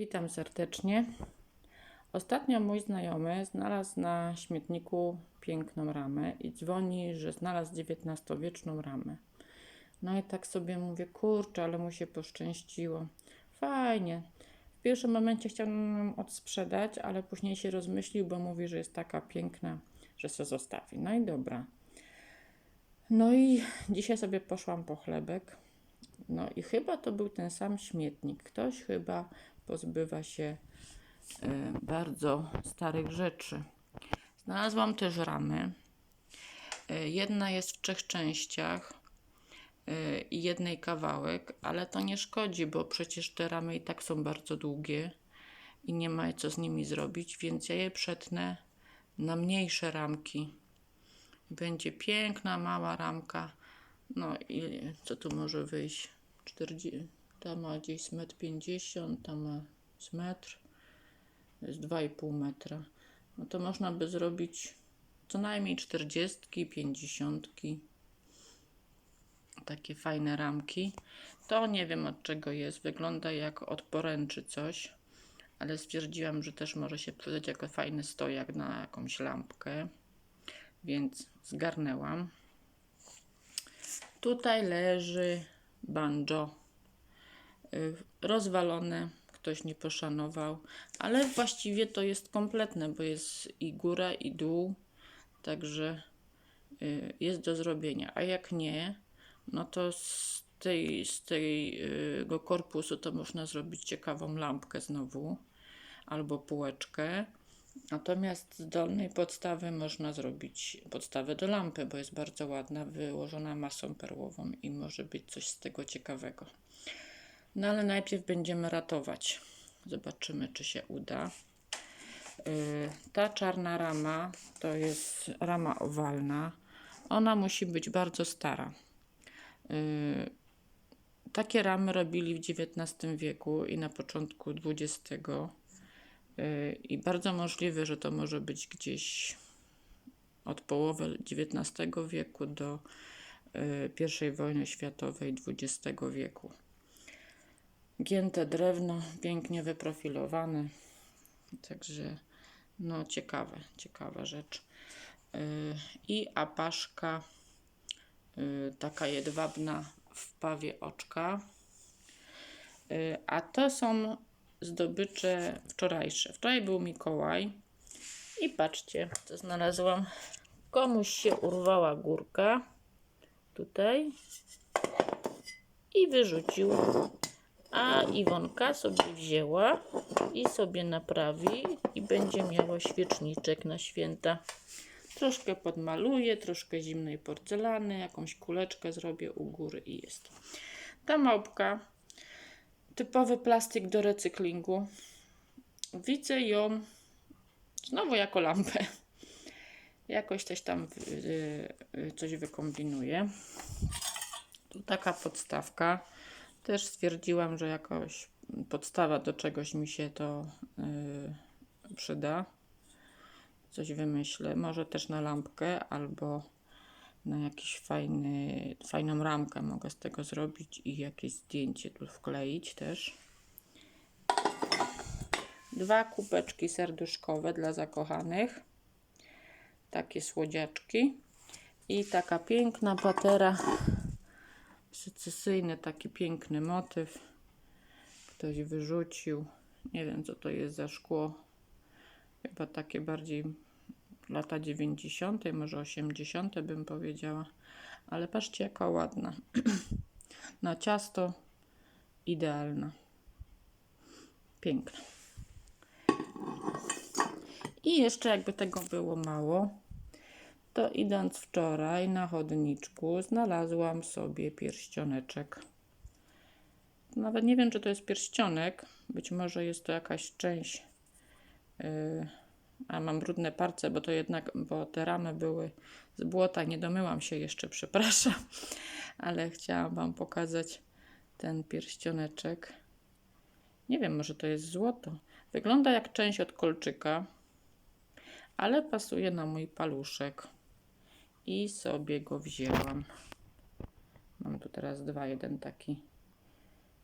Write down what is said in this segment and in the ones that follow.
Witam serdecznie. Ostatnio mój znajomy znalazł na śmietniku piękną ramę i dzwoni, że znalazł XIX-wieczną ramę. No i tak sobie mówię, kurczę, ale mu się poszczęściło. Fajnie. W pierwszym momencie chciał nam odsprzedać, ale później się rozmyślił, bo mówi, że jest taka piękna, że se zostawi. No i dobra. No i dzisiaj sobie poszłam po chlebek. No i chyba to był ten sam śmietnik. Ktoś chyba pozbywa się e, bardzo starych rzeczy. Znalazłam też ramy. E, Jedna jest w trzech częściach e, i jednej kawałek, ale to nie szkodzi, bo przecież te ramy i tak są bardzo długie i nie ma co z nimi zrobić, więc ja je przetnę na mniejsze ramki. Będzie piękna, mała ramka. No i co tu może wyjść? 40, ta ma gdzieś metr 50, ta ma z metr, jest 2,5 metra. No to można by zrobić co najmniej 40, 50. Takie fajne ramki. To nie wiem od czego jest. Wygląda jak od poręczy coś, ale stwierdziłam, że też może się przydać jako fajny stojak na jakąś lampkę, więc zgarnęłam. Tutaj leży banjo. Y, Rozwalone, ktoś nie poszanował, ale właściwie to jest kompletne, bo jest i góra, i dół, także y, jest do zrobienia. A jak nie, no to z, tej, z tego korpusu to można zrobić ciekawą lampkę znowu, albo półeczkę. Natomiast z dolnej podstawy można zrobić podstawę do lampy, bo jest bardzo ładna, wyłożona masą perłową i może być coś z tego ciekawego. No ale najpierw będziemy ratować. Zobaczymy, czy się uda. Yy, Ta czarna rama to jest rama owalna. Ona musi być bardzo stara. Yy, Takie ramy robili w XIX wieku i na początku XX. Yy, I bardzo możliwe, że to może być gdzieś od połowy XIX wieku do yy, I wojny światowej XX wieku. Gięte drewno, pięknie wyprofilowane. Także no ciekawe, ciekawa rzecz. Yy, I apaszka taka jedwabna w pawie oczka. A to są zdobycze wczorajsze. Wczoraj był Mikołaj i patrzcie, co znalazłam. Komuś się urwała górka tutaj i wyrzucił. A Iwonka sobie wzięła i sobie naprawi i będzie miała świeczniczek na święta. Troszkę podmaluję, troszkę zimnej porcelany, jakąś kuleczkę zrobię u góry i jest. Ta małpka typowy plastik do recyklingu. Widzę ją znowu jako lampę. Jakoś też tam y, y, coś wykombinuję. Tu taka podstawka. Też stwierdziłam, że jakoś podstawa do czegoś mi się to y, przyda. Coś wymyślę. Może też na lampkę albo na jakiś fajny, fajną ramkę mogę z tego zrobić i jakieś zdjęcie tu wkleić też. Dwa kubeczki serduszkowe dla zakochanych. Takie słodziaczki. I taka piękna patera. Secesyjny taki piękny motyw. Ktoś wyrzucił. Nie wiem co to jest za szkło. Chyba takie bardziej lata 90., może 80. bym powiedziała. Ale patrzcie, jaka ładna. Na ciasto idealna. Piękna. I jeszcze jakby tego było mało, to idąc wczoraj na chodniczku, znalazłam sobie pierścioneczek. Nawet nie wiem, czy to jest pierścionek. Być może jest to jakaś część. Yy, a mam brudne palce, bo to jednak, bo te ramy były z błota. Nie domyłam się jeszcze, przepraszam. Ale chciałam Wam pokazać ten pierścioneczek. Nie wiem, może to jest złoto. Wygląda jak część od kolczyka, ale pasuje na mój paluszek. I sobie go wzięłam. Mam tu teraz dwa, jeden taki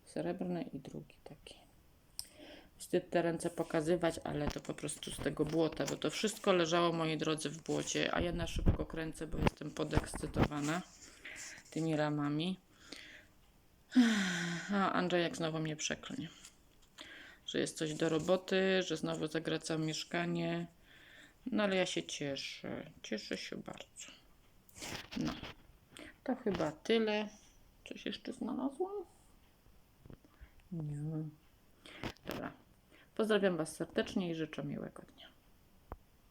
srebrny i drugi taki. Wstyd te ręce pokazywać, ale to po prostu z tego błota, bo to wszystko leżało, moi drodzy, w błocie, a ja na szybko kręcę, bo jestem podekscytowana tymi ramami. A Andrzejek znowu mnie przeklnie, że jest coś do roboty, że znowu zagracam mieszkanie. No ale ja się cieszę, cieszę się bardzo. No, to chyba tyle. Coś jeszcze znalazłam? Nie. Dobra. Pozdrawiam Was serdecznie i życzę miłego dnia.